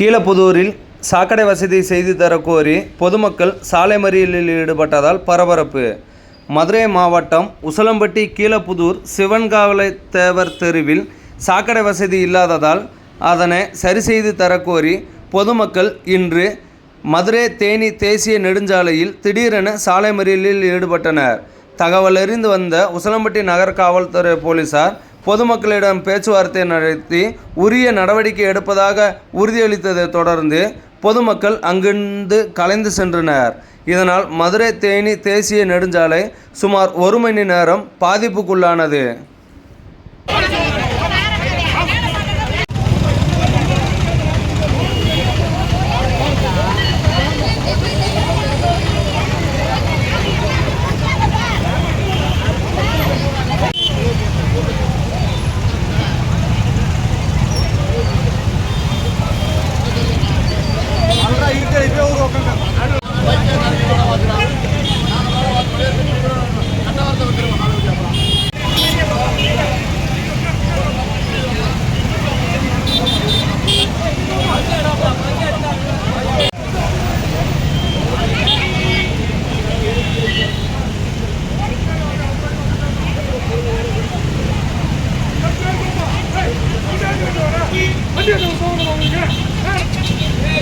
கீழப்புதூரில் சாக்கடை வசதி செய்து தரக்கோரி பொதுமக்கள் சாலை மறியலில் ஈடுபட்டதால் பரபரப்பு. மதுரை மாவட்டம் உசலம்பட்டி கீழப்புதூர் சிவன்காவலை தேவர் தெருவில் சாக்கடை வசதி இல்லாததால் அதனை சரி செய்து தரக்கோரி பொதுமக்கள் இன்று மதுரை தேனி தேசிய நெடுஞ்சாலையில் திடீரென சாலை மறியலில் ஈடுபட்டனர். தகவலறிந்து வந்த உசலம்பட்டி நகர காவல்துறை போலீசார் பொதுமக்களிடம் பேச்சுவார்த்தை நடத்தி உரிய நடவடிக்கை எடுப்பதாக உறுதியளித்ததை தொடர்ந்து பொதுமக்கள் அங்கிருந்து கலைந்து சென்றனர். இதனால் மதுரை தேனி தேசிய நெடுஞ்சாலை சுமார் ஒரு மணி நேரம் பாதிப்புக்குள்ளானது. வண்டி எடுத்து போகணும் உங்களுக்கு